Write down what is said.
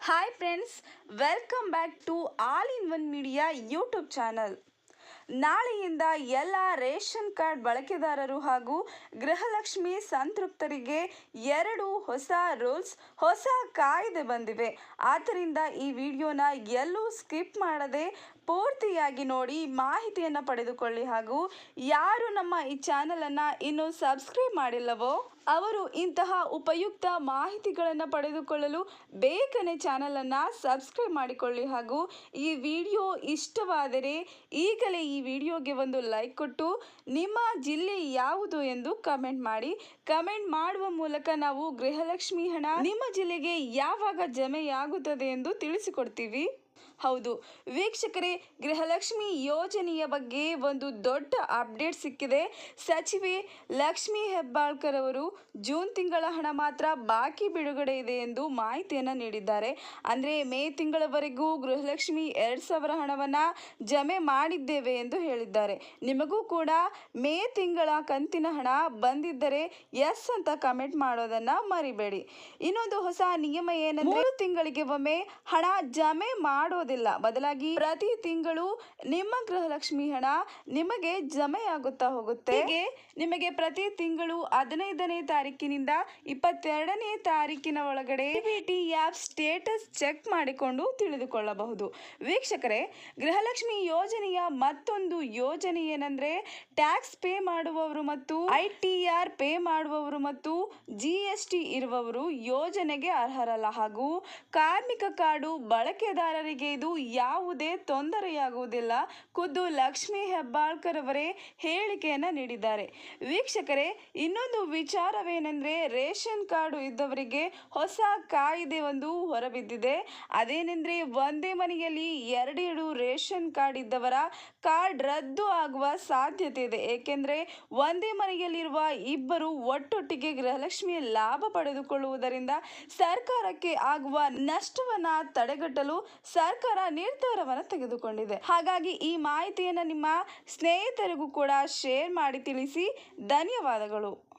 Hi friends welcome back to all in one media YouTube channel ನಾಳೆಯಿಂದ ಎಲ್ಲ ration card ಬಳಕೆದಾರರು ಹಾಗೂ ಗೃಹಲಕ್ಷ್ಮಿ ಸಂತೃಪ್ತರಿಗೆ ಎರಡು ಹೊಸ ರೂಲ್ಸ್, ಹೊಸ ಕಾಯ್ದೆ ಬಂದಿವೆ. ಆದ್ದರಿಂದ ಈ ವಿಡಿಯೋನ ಎಲ್ಲೂ ಸ್ಕಿಪ್ ಮಾಡದೆ ಪೂರ್ತಿಯಾಗಿ ನೋಡಿ ಮಾಹಿತಿಯನ್ನು ಪಡೆದುಕೊಳ್ಳಿ ಹಾಗೂ ಯಾರು ನಮ್ಮ ಈ ಚಾನಲನ್ನು ಇನ್ನೂ ಸಬ್ಸ್ಕ್ರೈಬ್ ಮಾಡಿಲ್ಲವೋ ಅವರು ಇಂತಹ ಉಪಯುಕ್ತ ಮಾಹಿತಿಗಳನ್ನು ಪಡೆದುಕೊಳ್ಳಲು ಬೇಗನೆ ಚಾನಲನ್ನು ಸಬ್ಸ್ಕ್ರೈಬ್ ಮಾಡಿಕೊಳ್ಳಿ. ಹಾಗೂ ಈ ವಿಡಿಯೋ ಇಷ್ಟವಾದರೆ ಈಗಲೇ ಈ ವಿಡಿಯೋಗೆ ಒಂದು ಲೈಕ್ ಕೊಟ್ಟು ನಿಮ್ಮ ಜಿಲ್ಲೆ ಯಾವುದು ಎಂದು ಕಮೆಂಟ್ ಮಾಡಿ. ಕಮೆಂಟ್ ಮಾಡುವ ಮೂಲಕ ನಾವು ಗೃಹಲಕ್ಷ್ಮಿ ಹಣ ನಿಮ್ಮ ಜಿಲ್ಲೆಗೆ ಯಾವಾಗ ಜಮೆಯಾಗುತ್ತದೆ ಎಂದು ತಿಳಿಸಿಕೊಡ್ತೀವಿ. ಹೌದು. ವೀಕ್ಷಕರೇ ಗೃಹಲಕ್ಷ್ಮಿ ಯೋಜನೆಯ ಬಗ್ಗೆ ಒಂದು ದೊಡ್ಡ ಅಪ್ಡೇಟ್ ಸಿಕ್ಕಿದೆ. ಸಚಿವೆ ಲಕ್ಷ್ಮಿ ಹೆಬ್ಬಾಳ್ಕರ್ ಅವರು ಜೂನ್ ತಿಂಗಳ ಹಣ ಮಾತ್ರ ಬಾಕಿ ಬಿಡುಗಡೆ ಇದೆ ಎಂದು ಮಾಹಿತಿಯನ್ನು ನೀಡಿದ್ದಾರೆ. ಅಂದರೆ ಮೇ ತಿಂಗಳವರೆಗೂ ಗೃಹಲಕ್ಷ್ಮಿ ಎರಡು ಸಾವಿರ ಹಣವನ್ನು ಜಮೆ ಮಾಡಿದ್ದೇವೆ ಎಂದು ಹೇಳಿದ್ದಾರೆ. ನಿಮಗೂ ಕೂಡ ಮೇ ತಿಂಗಳ ಕಂತಿನ ಹಣ ಬಂದಿದ್ದರೆ ಎಸ್ ಅಂತ ಕಮೆಂಟ್ ಮಾಡೋದನ್ನು ಮರಿಬೇಡಿ. ಇನ್ನೊಂದು ಹೊಸ ನಿಯಮ ಏನಂದ್ರೆ ಮೂರು ತಿಂಗಳಿಗೆ ಒಮ್ಮೆ ಹಣ ಜಮೆ ಮಾಡೋದಿಲ್ಲ ಬದಲಾಗಿ ಪ್ರತಿ ತಿಂಗಳು ನಿಮ್ಮ ಗೃಹಲಕ್ಷ್ಮಿ ಹಣ ನಿಮಗೆ ಜಮೆಯಾಗುತ್ತಾ ಹೋಗುತ್ತೆ. ಹೀಗೆ ನಿಮಗೆ ಪ್ರತಿ ತಿಂಗಳು ಹದಿನೈದನೇ ತಾರೀಕಿನಿಂದ ಇಪ್ಪತ್ತೆರಡನೇ ತಾರೀಕಿನ ಒಳಗಡೆ ಟಿ ಆ್ಯಪ್ ಸ್ಟೇಟಸ್ ಚೆಕ್ ಮಾಡಿಕೊಂಡು ತಿಳಿದುಕೊಳ್ಳಬಹುದು. ವೀಕ್ಷಕರೇ, ಗೃಹಲಕ್ಷ್ಮಿ ಯೋಜನೆಯ ಮತ್ತೊಂದು ಯೋಜನೆ ಏನಂದ್ರೆ, ಟ್ಯಾಕ್ಸ್ ಪೇ ಮಾಡುವವರು ಮತ್ತು ಐ ಟಿ ಆರ್ ಪೇ ಮಾಡುವವರು ಮತ್ತು ಜಿ ಎಸ್ ಟಿ ಇರುವವರು ಯೋಜನೆಗೆ ಅರ್ಹರಲ್ಲ. ಹಾಗೂ ಕಾರ್ಮಿಕ ಕಾರ್ಡು ಬಳಕೆದಾರರಿಗೆ ಇದು ಯಾವುದೇ ತೊಂದರೆಯಾಗುವುದಿಲ್ಲ. ಖುದ್ದು ಲಕ್ಷ್ಮಿ ಹೆಬ್ಬಾಳ್ಕರ್ ಅವರೇ ಹೇಳಿಕೆಯನ್ನು ನೀಡಿದ್ದಾರೆ. ವೀಕ್ಷಕರೇ, ಇನ್ನೊಂದು ವಿಚಾರವೇನೆಂದರೆ, ರೇಷನ್ ಕಾರ್ಡ್ ಇದ್ದವರಿಗೆ ಹೊಸ ಕಾಯ್ದೆ ಒಂದು ಹೊರಬಿದ್ದಿದೆ. ಅದೇನೆಂದರೆ, ಒಂದೇ ಮನೆಯಲ್ಲಿ ಎರಡೆರಡು ರೇಷನ್ ಕಾರ್ಡ್ ಇದ್ದವರ ಕಾರ್ಡ್ ರದ್ದು ಆಗುವ ಸಾಧ್ಯತೆ ಇದೆ. ಏಕೆಂದರೆ, ಒಂದೇ ಮನೆಯಲ್ಲಿರುವ ಇಬ್ಬರು ಒಟ್ಟೊಟ್ಟಿಗೆ ಗೃಹಲಕ್ಷ್ಮಿಯ ಲಾಭ ಪಡೆದುಕೊಳ್ಳುವುದರಿಂದ ಸರ್ಕಾರಕ್ಕೆ ಆಗುವ ನಷ್ಟವನ್ನ ತಡೆಗಟ್ಟಲು ಸರ್ಕಾರ ನಿರ್ಧಾರವನ್ನು ತೆಗೆದುಕೊಂಡಿದೆ. ಹಾಗಾಗಿ ಈ ಮಾಹಿತಿಯನ್ನು ನಿಮ್ಮ ಸ್ನೇಹಿತರಿಗೂ ಕೂಡ ಶೇರ್ ಮಾಡಿ ತಿಳಿಸಿ. ಧನ್ಯವಾದಗಳು.